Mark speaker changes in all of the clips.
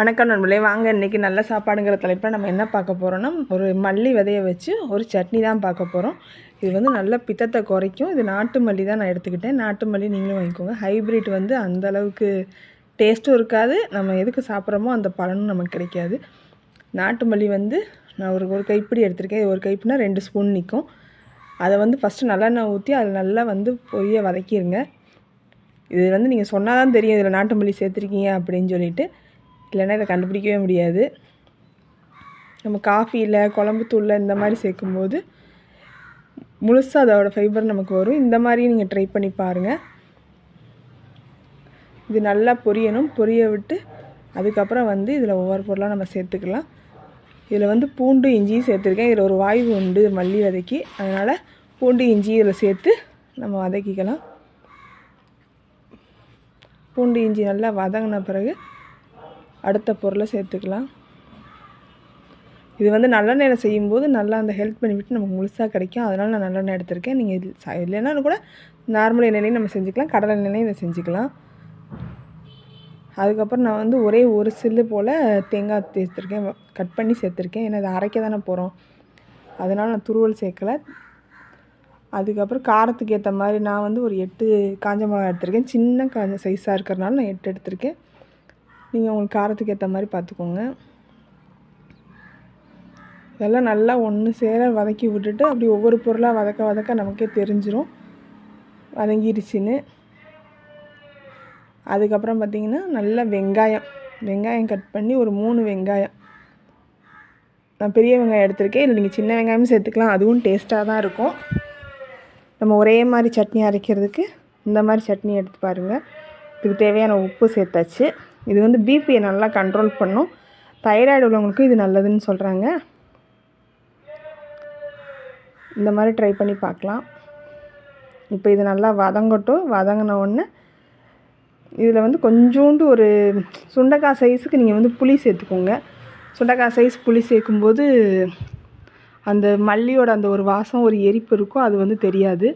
Speaker 1: வணக்கம் நண்பர்களே. வாங்க இன்றைக்கி நல்ல சாப்பாடுங்கிற தலைப்பில் நம்ம என்ன பார்க்க போகிறோன்னா ஒரு மல்லி விதையை வச்சு ஒரு சட்னி தான் பார்க்க போகிறோம் இது வந்து நல்ல பித்தத்தை குறைக்கும். இது நாட்டு மல்லி தான் நான் எடுத்துக்கிட்டேன். நாட்டு மல்லி நீங்களும் வாங்கிக்கோங்க. ஹைப்ரிட் வந்து அந்தளவுக்கு டேஸ்ட்டும் இருக்காது. நம்ம எதுக்கு சாப்பிட்றோமோ அந்த பலனும் நமக்கு கிடைக்காது. நாட்டு மல்லி வந்து நான் ஒரு ஒரு கைப்பிடி எடுத்திருக்கேன். ஒரு கைப்பிடினா ரெண்டு ஸ்பூன் நிற்கும் அதை வந்து ஃபஸ்ட்டு நல்லெண்ணெய் ஊற்றி அதில் நல்லா வந்து பொரிய வதக்கிடுங்க இது வந்து நீங்கள் சொன்னால் தான் தெரியும். இதில் நாட்டு மல்லி சேர்த்துருக்கீங்க அப்படின்னு சொல்லிட்டு. இல்லைன்னா இதை கண்டுபிடிக்கவே முடியாது. நம்ம காஃபியில் குழம்பு தூளில் இந்த மாதிரி சேர்க்கும்போது முழுசாக அதோடய ஃபைபர் நமக்கு வரும். இந்த மாதிரியும் நீங்கள் ட்ரை பண்ணி பாருங்கள் இது நல்லா பொரியணும். பொரிய விட்டு அதுக்கப்புறம் வந்து இதில் ஒவ்வொரு பொருளாக நம்ம சேர்த்துக்கலாம். இதில் வந்து பூண்டு இஞ்சியும் சேர்த்துருக்கேன். இதில் ஒரு வாய்வு உண்டு மல்லி வதக்கி. அதனால் பூண்டு இஞ்சி இதில் சேர்த்து நம்ம வதக்கிக்கலாம். பூண்டு இஞ்சி நல்லா வதங்கின பிறகு அடுத்த பொருளை சேர்த்துக்கலாம். இது வந்து நல்லெண்ணெயில் செய்யும்போது நல்லா அந்த ஹெல்த் பெனிஃபிட் நமக்கு முழுசாக கிடைக்கும். அதனால் நான் நல்லெண்ணெய் எடுத்திருக்கேன். நீங்கள் இது இல்லைன்னா கூட நார்மல் எண்ணெயிலையும் நம்ம செஞ்சுக்கலாம். கடலை எண்ணெயிலையும் இதை செஞ்சுக்கலாம். அதுக்கப்புறம் நான் வந்து ஒரே ஒரு சில்லு போல் தேங்காய் சேர்த்துருக்கேன் கட் பண்ணி சேர்த்துருக்கேன். ஏன்னா இதை அரைக்க தானே போகிறோம் அதனால் நான் துருவல் சேர்க்கலை. அதுக்கப்புறம் காரத்துக்கு ஏற்ற மாதிரி நான் வந்து ஒரு எட்டு காஞ்ச மிளகா எடுத்திருக்கேன். சின்ன காஞ்ச சைஸாக இருக்கிறனால நான் எட்டு எடுத்திருக்கேன். நீங்கள் உங்களுக்கு காரத்துக்கு ஏற்ற மாதிரி பார்த்துக்கோங்க இதெல்லாம் நல்லா ஒன்று சேர வதக்கி விட்டுட்டு அப்படி ஒவ்வொரு பொருளாக வதக்க வதக்க நமக்கே தெரிஞ்சிடும் வதங்கிடுச்சின்னு அதுக்கப்புறம் பார்த்திங்கன்னா நல்லா வெங்காயம். வெங்காயம் கட் பண்ணி ஒரு மூணு வெங்காயம். நான் பெரிய வெங்காயம் எடுத்திருக்கேன். இல்லை நீங்கள் சின்ன வெங்காயமும் சேர்த்துக்கலாம். அதுவும் டேஸ்ட்டாக தான் இருக்கும். நம்ம ஒரே மாதிரி சட்னி அரைக்கிறதுக்கு இந்த மாதிரி சட்னி எடுத்து பாருங்கள் இதுக்கு தேவையான உப்பு சேர்த்தாச்சு. இது வந்து பிபியை நல்லா கண்ட்ரோல் பண்ணும். தைராய்டு உள்ளவங்களுக்கும் இது நல்லதுன்னு சொல்கிறாங்க இந்த மாதிரி ட்ரை பண்ணி பார்க்கலாம். இப்போ இது நல்லா வதங்கட்டும். வதங்கின உடனே இதில் வந்து கொஞ்சோண்டு ஒரு சுண்டக்காய் சைஸுக்கு நீங்கள் வந்து புளி சேர்த்துக்கோங்க. சுண்டக்காய் சைஸ் புளி சேர்க்கும்போது அந்த மல்லியோட அந்த ஒரு வாசம் ஒரு எரிப்பு இருக்கும் அது வந்து தெரியாது.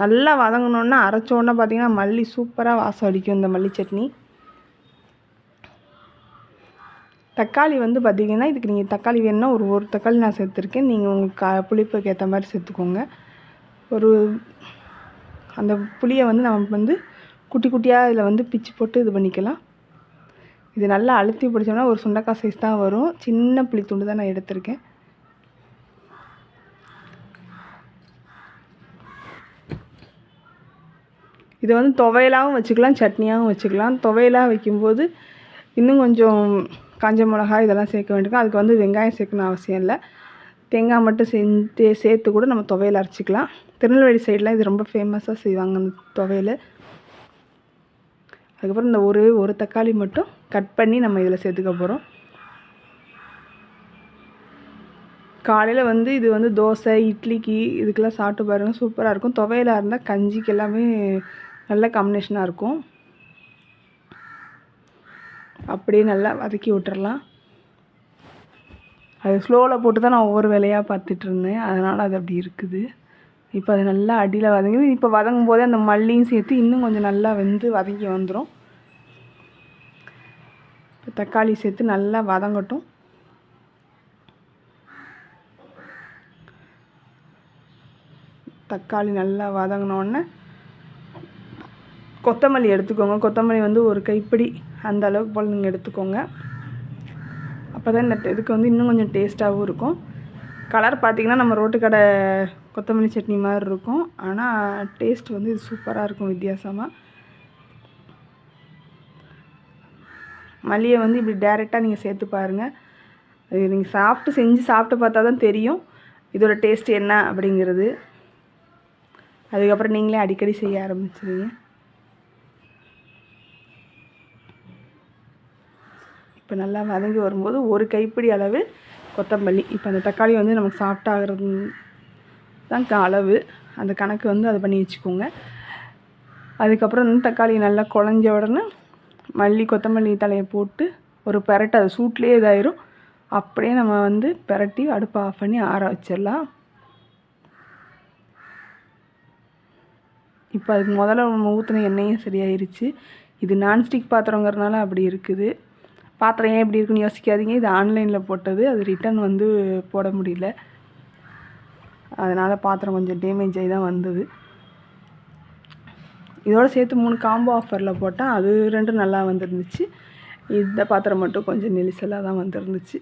Speaker 1: நல்லா வதங்கினோன்னா அரைச்சோன்னே பார்த்திங்கன்னா மல்லி சூப்பராக வாசம் அடிக்கும் இந்த மல்லி சட்னி. தக்காளி வந்து பார்த்திங்கன்னா இதுக்கு நீங்கள் தக்காளி வேணுன்னா ஒரு ஒரு தக்காளி நான் சேர்த்துருக்கேன். நீங்கள் உங்களுக்கு கா புளிப்புக்கு ஏற்ற மாதிரி சேர்த்துக்கோங்க. ஒரு அந்த புளியை வந்து நம்ம வந்து குட்டி குட்டியாக இதில் வந்து பிச்சு போட்டு இது பண்ணிக்கலாம். இது நல்லா அழுத்தி பிடிச்சோம்னா ஒரு சுண்டக்காய் சைஸ் தான் வரும். சின்ன புளி துண்டு தான் நான் எடுத்திருக்கேன். இதை வந்து துவையலாகவும் வச்சுக்கலாம் சட்னியாகவும் வச்சுக்கலாம். துவையலாக வைக்கும்போது இன்னும் கொஞ்சம் காஞ்ச மிளகா இதெல்லாம் சேர்க்க வேண்டியிருக்கும். அதுக்கு வந்து வெங்காயம் சேர்க்கணும் அவசியம் இல்லை. தேங்காய் மட்டும் செஞ்சு சேர்த்து கூட நம்ம துவையல் அரைச்சிக்கலாம். திருநெல்வேலி சைடெலாம் இது ரொம்ப ஃபேமஸாக செய்வாங்க அந்த துவையல். அதுக்கப்புறம் இந்த ஒரு ஒரு தக்காளி மட்டும் கட் பண்ணி நம்ம இதில் சேர்த்துக்க போகிறோம் காலையில் வந்து இது வந்து தோசை இட்லிக்கு இதுக்கெல்லாம் சாப்பிட்டு பாருங்கள் சூப்பராக இருக்கும். துவையலாக இருந்தால் கஞ்சிக்கு எல்லாமே நல்ல காம்பினேஷனாக இருக்கும். அப்படியே நல்லா வதக்கி விட்டுறலாம். அது ஸ்லோவில் போட்டு தான் நான் ஒவ்வொரு வேலையாக பார்த்துட்டு இருந்தேன். அதனால் அது அப்படி இருக்குது. இப்போ அது நல்லா அடியில் வதங்கி இப்போ வதங்கும் போதே அந்த மல்லியும் சேர்த்து இன்னும் கொஞ்சம் நல்லா வெந்து வதங்கி வந்துடும் இப்போ தக்காளி சேர்த்து நல்லா வதங்கட்டும். தக்காளி நல்லா வதங்கினோடனே கொத்தமல்லி எடுத்துக்கோங்க. கொத்தமல்லி வந்து ஒரு கைப்பிடி அந்த அளவுக்கு போல் நீங்கள் எடுத்துக்கோங்க. அப்போ தான் இந்த இதுக்கு வந்து இன்னும் கொஞ்சம் டேஸ்ட்டாகவும் இருக்கும். கலர் பார்த்திங்கன்னா நம்ம ரோட்டு கடை கொத்தமல்லி சட்னி மாதிரி இருக்கும். ஆனால் டேஸ்ட் வந்து இது சூப்பராக இருக்கும் வித்தியாசமாக மல்லியை வந்து இப்படி டேரெக்டாக நீங்கள் சேர்த்து பாருங்கள் அது நீங்கள் சாப்பிட்டு செஞ்சு சாப்பிட்டு பார்த்தா தான் தெரியும் இதோட டேஸ்ட் என்ன அப்படிங்கிறது. அதுக்கப்புறம் நீங்களே அடிக்கடி செய்ய ஆரம்பிச்சிருங்க இப்போ நல்லா வதங்கி வரும்போது ஒரு கைப்பிடி அளவு கொத்தமல்லி. இப்போ அந்த தக்காளி வந்து நமக்கு சாஃப்டாகிறது தான் அளவு. அந்த கணக்கு வந்து அதை பண்ணி வச்சுக்கோங்க. அதுக்கப்புறம் வந்து தக்காளி நல்லா குழஞ்ச உடனே மல்லி கொத்தமல்லி தலையை போட்டு ஒரு பெரட்டு அது சூட்லேயே இதாயிரும். அப்படியே நம்ம வந்து பெரட்டி அடுப்பை ஆஃப் பண்ணி ஆற வச்சிடலாம். இப்போ அதுக்கு முதல்ல நம்ம ஊற்றின எண்ணெயும் சரியாயிருச்சு. இது நான்ஸ்டிக் பாத்திரங்கிறதுனால அப்படி இருக்குது. பாத்திரம் ஏன் இப்படி இருக்குன்னு யோசிக்காதீங்க. இது ஆன்லைனில் போட்டது. அது ரிட்டன் வந்து போட முடியல. அதனால் பாத்திரம் கொஞ்சம் டேமேஜ் ஆகி தான் வந்தது. இதோடு சேர்த்து மூணு காம்போ ஆஃபரில் போட்டால் அது ரெண்டும் நல்லா வந்துருந்துச்சு. இந்த பாத்திரம் மட்டும் கொஞ்சம் நெலிசலாக தான் வந்துருந்துச்சு.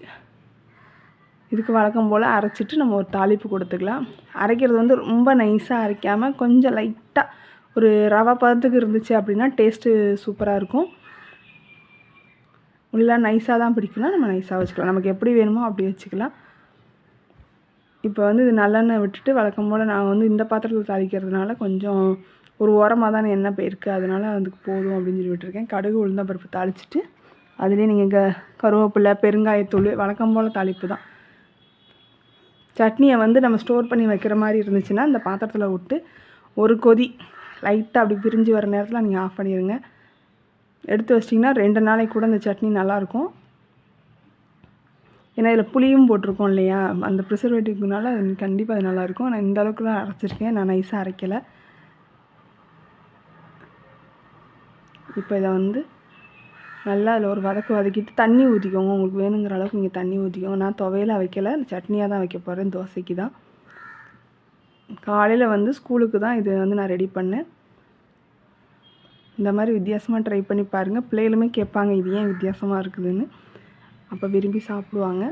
Speaker 1: இதுக்கு வழக்கம் போல் அரைச்சிட்டு நம்ம ஒரு தாளிப்பு கொடுத்துக்கலாம். அரைக்கிறது வந்து ரொம்ப நைஸாக அரைக்காமல் கொஞ்சம் லைட்டாக ஒரு ரவை பதத்துக்கு இருந்துச்சு அப்படின்னா டேஸ்ட்டு சூப்பராக இருக்கும். உள்ள நைஸாக தான் பிடிக்கலாம். நம்ம நைஸாக வச்சுக்கலாம். நமக்கு எப்படி வேணுமோ அப்படி வச்சுக்கலாம். இப்போ வந்து இது நல்லெண்ணெய் விட்டுட்டு வழக்கம் போல் நான் வந்து இந்த பாத்திரத்தில் தாளிக்கிறதுனால கொஞ்சம் ஒரு ஓரமாக தான் எண்ணெய் போயிருக்கு. அதனால் அதுக்கு போதும் அப்படின்னு சொல்லி விட்டுருக்கேன். கடுகு உளுந்த பருப்பு தாளிச்சிட்டு அதுலேயே நீங்கள் க கருவேப்பிலை பெருங்காயத்தூள் வழக்கம் போல் தாளிப்பு தான். சட்னியை வந்து நம்ம ஸ்டோர் பண்ணி வைக்கிற மாதிரி இருந்துச்சுன்னா இந்த பாத்திரத்தில் விட்டு ஒரு கொதி லைட்டாக அப்படி பிரிஞ்சு வர நேரத்தில் நீங்கள் ஆஃப் பண்ணிடுங்க எடுத்து வச்சிட்டிங்கன்னா ரெண்டு நாளைக்கு கூட இந்த சட்னி நல்லாயிருக்கும். ஏன்னா இதில் புளியும் போட்டிருக்கோம் இல்லையா? அந்த ப்ரிசர்வேட்டிவ்னால அது கண்டிப்பாக அது நல்லாயிருக்கும். நான் இந்த அளவுக்குலாம் அரைச்சிருக்கேன். நான் நைஸாக அரைக்கலை. இப்போ இதை வந்து நல்லா அதில் ஒரு வதக்கு வதக்கிட்டு தண்ணி ஊற்றிக்கோங்க உங்களுக்கு வேணுங்கிற அளவுக்கு நீங்கள் தண்ணி ஊற்றிக்கோங்க நான் துவையில வைக்கல. சட்னியாக தான் வைக்க போகிறேன் தோசைக்கு தான். காலையில் வந்து ஸ்கூலுக்கு தான் இது வந்து நான் ரெடி பண்ணேன். இந்த மாதிரி வித்தியாசமாக ட்ரை பண்ணி பாருங்கள் பிள்ளைகளுமே கேட்பாங்க இது ஏன் வித்தியாசமாக இருக்குதுன்னு? அப்போ விரும்பி சாப்பிடுவாங்க.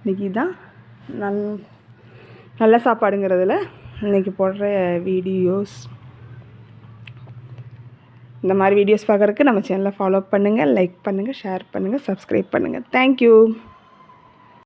Speaker 1: இன்றைக்கி தான் நல் நல்ல சாப்பாடுங்கிறதுல இன்றைக்கி போடுற வீடியோஸ் இந்த மாதிரி வீடியோஸ் பார்க்குறதுக்கு நம்ம சேனலை ஃபாலோ பண்ணுங்கள் லைக் பண்ணுங்கள் ஷேர் பண்ணுங்கள் சப்ஸ்கிரைப் பண்ணுங்கள் தேங்க்யூ